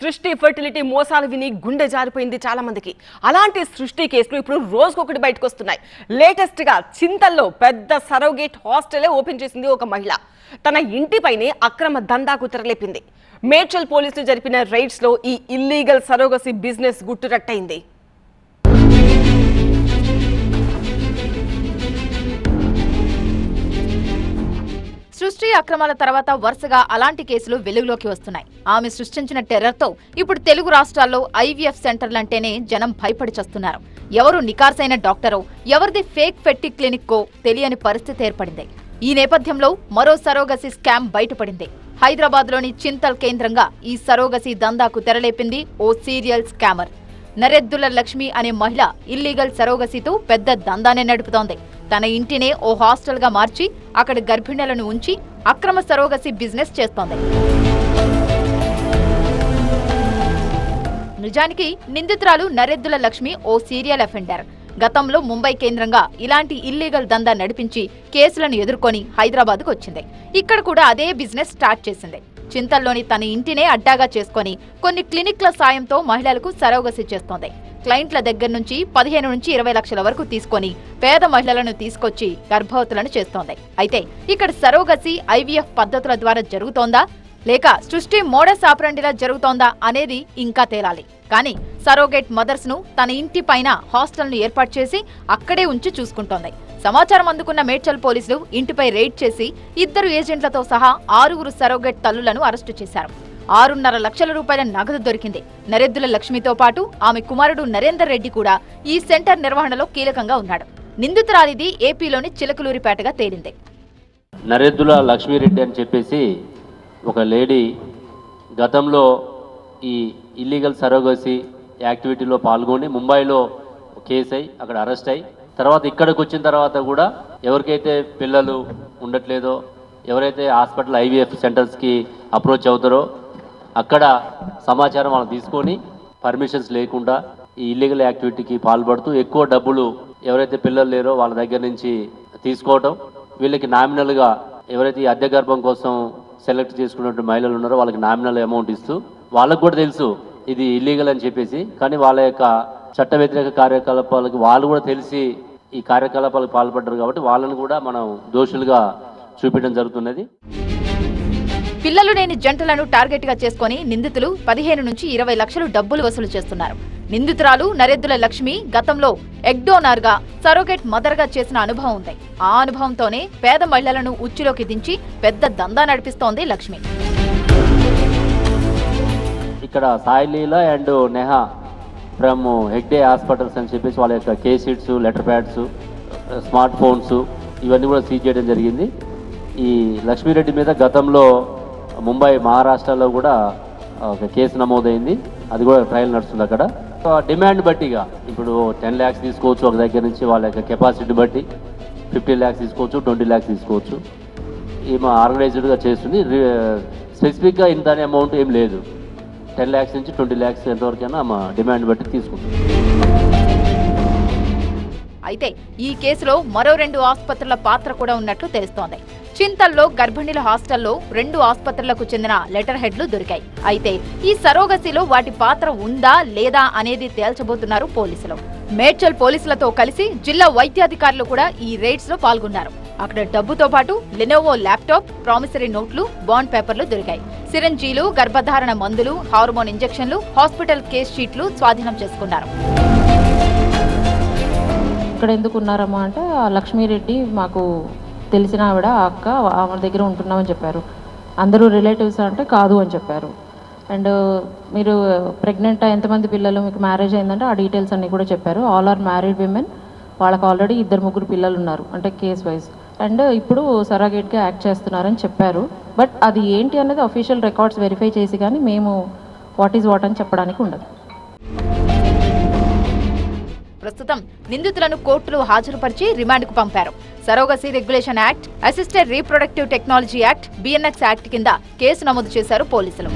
సృష్టి ఫర్టిలిటీ మోసాలు విని గుండె జారిపోయింది చాలా మందికి అలాంటి సృష్టి కేసులు ఇప్పుడు రోజుకొకటి బయటకు వస్తున్నాయి లేటెస్ట్గా చింతల్లో పెద్ద సరోగేట్ హాస్టలే ఓపెన్ చేసింది ఒక మహిళ. తన ఇంటిపైనే అక్రమ దందాకు తెరలేపింది. మేడ్చల్ పోలీసులు జరిపిన రైడ్స్లో ఈ ఇల్లీగల్ సరోగసి బిజినెస్ గుట్టురట్టయింది. సృష్టి అక్రమాల తర్వాత వరుసగా అలాంటి కేసులు వెలుగులోకి వస్తున్నాయి. ఆమె సృష్టించిన టెర్రర్తో ఇప్పుడు తెలుగు రాష్ట్రాల్లో ఐవీఎఫ్ సెంటర్లంటేనే జనం భయపడిచస్తున్నారు ఎవరు నికార్సైన డాక్టరో ఎవరిది ఫేక్ ఫెట్టి క్లినిక్కో తెలియని పరిస్థితి ఏర్పడింది. ఈ నేపథ్యంలో మరో సరోగసి స్కామ్ బయటపడింది. హైదరాబాద్లోని చింతల్ కేంద్రంగా ఈ సరోగసి దందాకు తెరలేపింది ఓ సీరియల్ స్కామర్. నరెద్దుల లక్ష్మి అనే మహిళ ఇల్లీగల్ సరోగసితో పెద్ద దందానే నడుపుతోంది. తన ఇంటినే ఓ హాస్టల్గా మార్చి అక్కడ గర్భిణులను ఉంచి అక్రమ సరోగసి బిజినెస్ చేస్తోంది. నిజానికి నిందితురాలు నరెద్దుల లక్ష్మి ఓ సీరియల్ అఫెండర్. గతంలో ముంబై కేంద్రంగా ఇలాంటి ఇల్లీగల్ దందా నడిపించి కేసులను ఎదుర్కొని హైదరాబాద్కు వచ్చింది. ఇక్కడ కూడా అదే బిజినెస్ స్టార్ట్ చేసింది. చింతల్లోని తన ఇంటినే అడ్డాగా చేసుకొని కొన్ని క్లినిక్ల సాయంతో మహిళలకు సరోగసి చేస్తోంది. క్లయింట్ల దగ్గర నుంచి పదిహేను నుంచి ఇరవై లక్షల వరకు తీసుకొని పేద మహిళలను తీసుకొచ్చి గర్భవతులను చేస్తోంది. అయితే ఇక్కడ సరోగసి ఐవీఎఫ్ పద్ధతుల ద్వారా జరుగుతోందా? లేక సృష్టి మోడస్ ఆపరండిలా జరుగుతోందా అనేది ఇంకా తేలాలి. కానీ సరోగేట్ మదర్స్ను తన ఇంటి పైన హాస్టల్ను ఏర్పాటు చేసి అక్కడే ఉంచి చూసుకుంటోంది. సమాచారం అందుకున్న మేడ్చల్ పోలీసులు ఇంటిపై రైడ్ చేసి ఇద్దరు ఏజెంట్లతో సహా ఆరుగురు సరోగేట్ తల్లులను అరెస్టు చేశారు. ఆరున్నర లక్షల రూపాయల నగదు దొరికింది. నరేద్దుల లక్ష్మితో పాటు ఆమె కుమారుడు నరేందర్ రెడ్డి కూడా ఈ సెంటర్ నిర్వహణలో కీలకంగా ఉన్నాడు. నిందితురాలిది ఏపీలోని చిలకలూరిపేటగా తేలింది. నరేద్దుల లక్ష్మీరెడ్డి అని చెప్పేసి ఒక లేడీ గతంలో ఈ ఇల్లీగల్ సరోగసీ యాక్టివిటీలో పాల్గొని ముంబైలో కేసు అయి అక్కడ అరెస్ట్ అయ్యి తర్వాత ఇక్కడికి వచ్చిన తర్వాత కూడా ఎవరికైతే పిల్లలు ఉండట్లేదో ఎవరైతే హాస్పిటల్ ఐవీఎఫ్ సెంటర్స్కి అప్రోచ్ అవుతారో అక్కడ సమాచారం వాళ్ళని తీసుకొని పర్మిషన్స్ లేకుండా ఈ ఇల్లీగల్ యాక్టివిటీకి పాల్పడుతూ ఎక్కువ డబ్బులు ఎవరైతే పిల్లలు లేరో వాళ్ళ దగ్గర నుంచి తీసుకోవటం వీళ్ళకి నామినల్గా ఎవరైతే ఈ అద్దె గర్భం కోసం సెలెక్ట్ చేసుకున్నటువంటి మహిళలు ఉన్నారో వాళ్ళకి నామినల్ అమౌంట్ ఇస్తూ వాళ్ళకు కూడా తెలుసు ఇది ఇల్లీగల్ అని చెప్పేసి. కానీ వాళ్ళ యొక్క చట్ట వ్యతిరేక కార్యకలాపాలకు వాళ్ళు కూడా తెలిసి ఈ కార్యకలాపాలకు పాల్పడ్డారు కాబట్టి వాళ్ళని కూడా మనం దోషులుగా చూపించడం జరుగుతున్నది. పిల్లలు లేని జంటలను టార్గెట్గా చేసుకుని నిందితులు పదిహేను నుంచి ఇరవై లక్షలు డబ్బులు వసూలు చేస్తున్నారు. నిందితురాలు నరేద్దుల లక్ష్మి గతంలో ఎగ్డోనార్గా సరోగేట్ మదర్గా చేసిన అనుభవం ఉంది. ఆ అనుభవంతోనే పేద మహిళలను ఉచ్చులోకి దించి పెద్ద దందా నడిపిస్తోంది లక్ష్మి. ఇక్కడ Saileela and Neha from Hegde hospitals అని చెప్పేసి వాళ్ళ యొక్క కేసీడ్స్ లెటర్ ప్యాడ్స్ స్మార్ట్ ఫోన్స్ ఇవన్నీ కూడా సీజ్ చేయడం జరిగింది. ఈ లక్ష్మీరెడ్డి మీద గతంలో ముంబై మహారాష్ట్రలో కూడా ఒక కేసు నమోదైంది. అది కూడా ట్రయల్ నడుస్తుంది అక్కడ. డిమాండ్ బట్టిగా ఇప్పుడు టెన్ ల్యాక్స్ తీసుకోవచ్చు ఒక దగ్గర నుంచి వాళ్ళ యొక్క కెపాసిటీ బట్టి. ఫిఫ్టీన్ ల్యాక్స్ తీసుకోవచ్చు ట్వంటీ ల్యాక్స్ తీసుకోవచ్చు. ఈమె ఆర్గనైజ్డ్గా చేస్తుంది. స్పెసిఫిక్గా ఇంత అనే అమౌంట్ ఏం లేదు. టెన్ ల్యాక్స్ నుంచి ట్వంటీ ల్యాక్స్ ఎంతవరకైనా మా డిమాండ్ బట్టి తీసుకుంటుంది. అయితే ఈ కేసులో మరో రెండు ఆసుపత్రుల పాత్ర కూడా ఉన్నట్లు తెలుస్తోంది. చింతల్లో గర్భిణీల హాస్టల్లో రెండు ఆసుపత్రులకు చెందిన లెటర్ హెడ్లు దొరికాయి. అయితే ఈ సరోగసిలో వాటి పాత్ర ఉందా లేదా అనేది తేల్చబోతున్నారు పోలీసులు. మేడ్చల్ పోలీసులతో కలిసి జిల్లా వైద్యాధికారులు కూడా ఈ రైడ్స్లో పాల్గొన్నారు. అక్కడ డబ్బుతో పాటు లెనోవో ల్యాప్టాప్ ప్రామిసరీ నోట్లు బాండ్ పేపర్లు దొరికాయి. సిరంజీలు గర్భధారణ మందులు హార్మోన్ ఇంజెక్షన్లు హాస్పిటల్ కేస్ షీట్లు స్వాధీనం చేసుకున్నారు. ఇక్కడ ఎందుకు ఉన్నారమ్మా అంటే ఆ లక్ష్మీరెడ్డి మాకు తెలిసిన ఆవిడ అక్క ఆమె దగ్గర ఉంటున్నామని చెప్పారు. అందరూ రిలేటివ్స్ అంటే కాదు అని చెప్పారు. అండ్ మీరు ప్రెగ్నెంట్ ఎంతమంది పిల్లలు మీకు మ్యారేజ్ అయిందంటే ఆ డీటెయిల్స్ అన్నీ కూడా చెప్పారు. All are married women. వాళ్ళకి ఆల్రెడీ ఇద్దరు ముగ్గురు పిల్లలు ఉన్నారు అంటే కేస్ వైజ్. అండ్ ఇప్పుడు సరాగేట్గా యాక్ట్ చేస్తున్నారని చెప్పారు. బట్ అది ఏంటి అనేది అఫీషియల్ రికార్డ్స్ వెరిఫై చేసి కానీ మేము వాట్ ఈజ్ వాట్ అని చెప్పడానికి ఉండదు. ప్రస్తుతం నిందితులను కోర్టులో హాజరుపరిచి రిమాండ్కు పంపారు. Surrogacy regulation act assisted reproductive technology act BNS act కింద కేసు నమోదు చేశారు పోలీసులు.